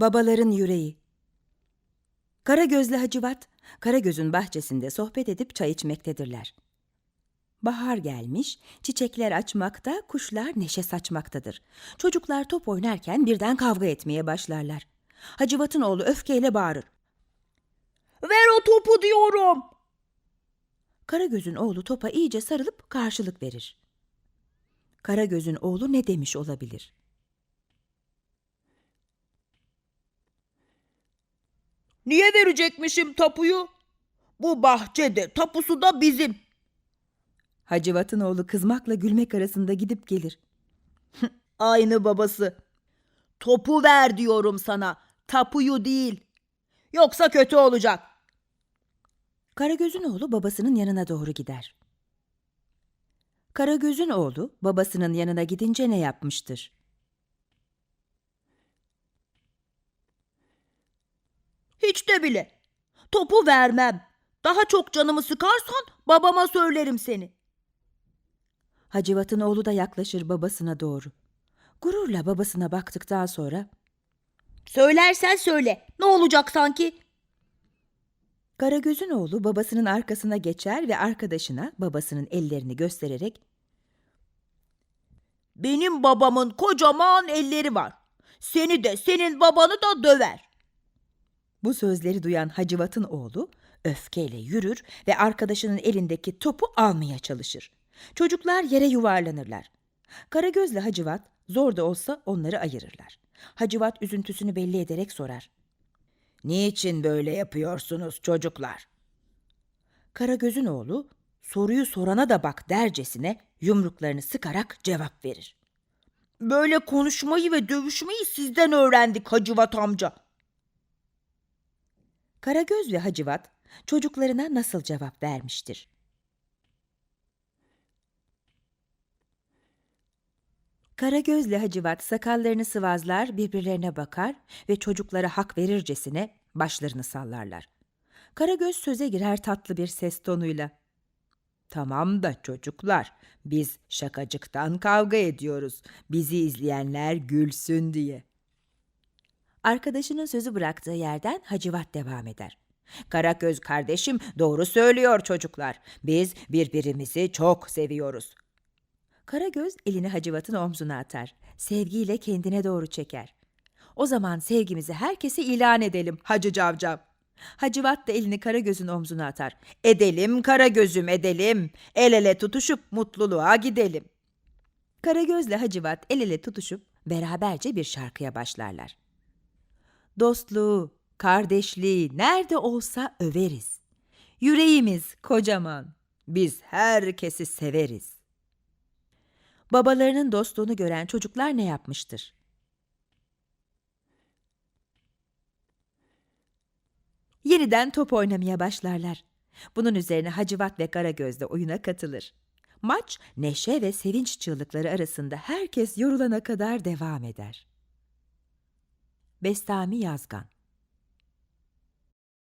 Babaların yüreği. Karagözlü Hacivat, Karagöz'ün bahçesinde sohbet edip çay içmektedirler. Bahar gelmiş, çiçekler açmakta, kuşlar neşe saçmaktadır. Çocuklar top oynarken birden kavga etmeye başlarlar. Hacivat'ın oğlu öfkeyle bağırır. Ver o topu diyorum. Karagöz'ün oğlu topa iyice sarılıp karşılık verir. Karagöz'ün oğlu ne demiş olabilir? Niye verecekmişim tapuyu? Bu bahçede tapusu da bizim. Hacivat'ın oğlu kızmakla gülmek arasında gidip gelir. Aynı babası. Topu ver diyorum sana. Tapuyu değil. Yoksa kötü olacak. Karagöz'ün oğlu babasının yanına doğru gider. Karagöz'ün oğlu babasının yanına gidince ne yapmıştır? Hiç de bile. Topu vermem. Daha çok canımı sıkarsan babama söylerim seni. Hacivat'ın oğlu da yaklaşır babasına doğru. Gururla babasına baktıktan sonra Söylersen söyle. Ne olacak sanki? Karagöz'ün oğlu babasının arkasına geçer ve arkadaşına babasının ellerini göstererek Benim babamın kocaman elleri var. Seni de senin babanı da döver. Bu sözleri duyan Hacivat'ın oğlu öfkeyle yürür ve arkadaşının elindeki topu almaya çalışır. Çocuklar yere yuvarlanırlar. Karagöz'le Hacivat zor da olsa onları ayırırlar. Hacivat üzüntüsünü belli ederek sorar. Niçin böyle yapıyorsunuz çocuklar? Karagöz'ün oğlu soruyu sorana da bak dercesine yumruklarını sıkarak cevap verir. Böyle konuşmayı ve dövüşmeyi sizden öğrendik Hacıvat amca. Karagöz ve Hacivat çocuklarına nasıl cevap vermiştir? Karagözle Hacivat sakallarını sıvazlar, birbirlerine bakar ve çocuklara hak verircesine başlarını sallarlar. Karagöz söze girer tatlı bir ses tonuyla. Tamam da çocuklar, biz şakacıktan kavga ediyoruz. Bizi izleyenler gülsün diye. Arkadaşının sözü bıraktığı yerden Hacivat devam eder. Karagöz kardeşim doğru söylüyor çocuklar. Biz birbirimizi çok seviyoruz. Karagöz elini Hacivat'ın omzuna atar. Sevgiyle kendine doğru çeker. O zaman sevgimizi herkese ilan edelim Hacı Cavcav. Hacivat da elini Karagöz'ün omzuna atar. Edelim Karagöz'üm edelim. El ele tutuşup mutluluğa gidelim. Karagöz'le Hacivat el ele tutuşup beraberce bir şarkıya başlarlar. Dostluğu, kardeşliği nerede olsa överiz. Yüreğimiz kocaman. Biz herkesi severiz. Babalarının dostluğunu gören çocuklar ne yapmıştır? Yeniden top oynamaya başlarlar. Bunun üzerine Hacivat ve Karagöz de oyuna katılır. Maç neşe ve sevinç çığlıkları arasında herkes yorulana kadar devam eder. Bestami Yazgan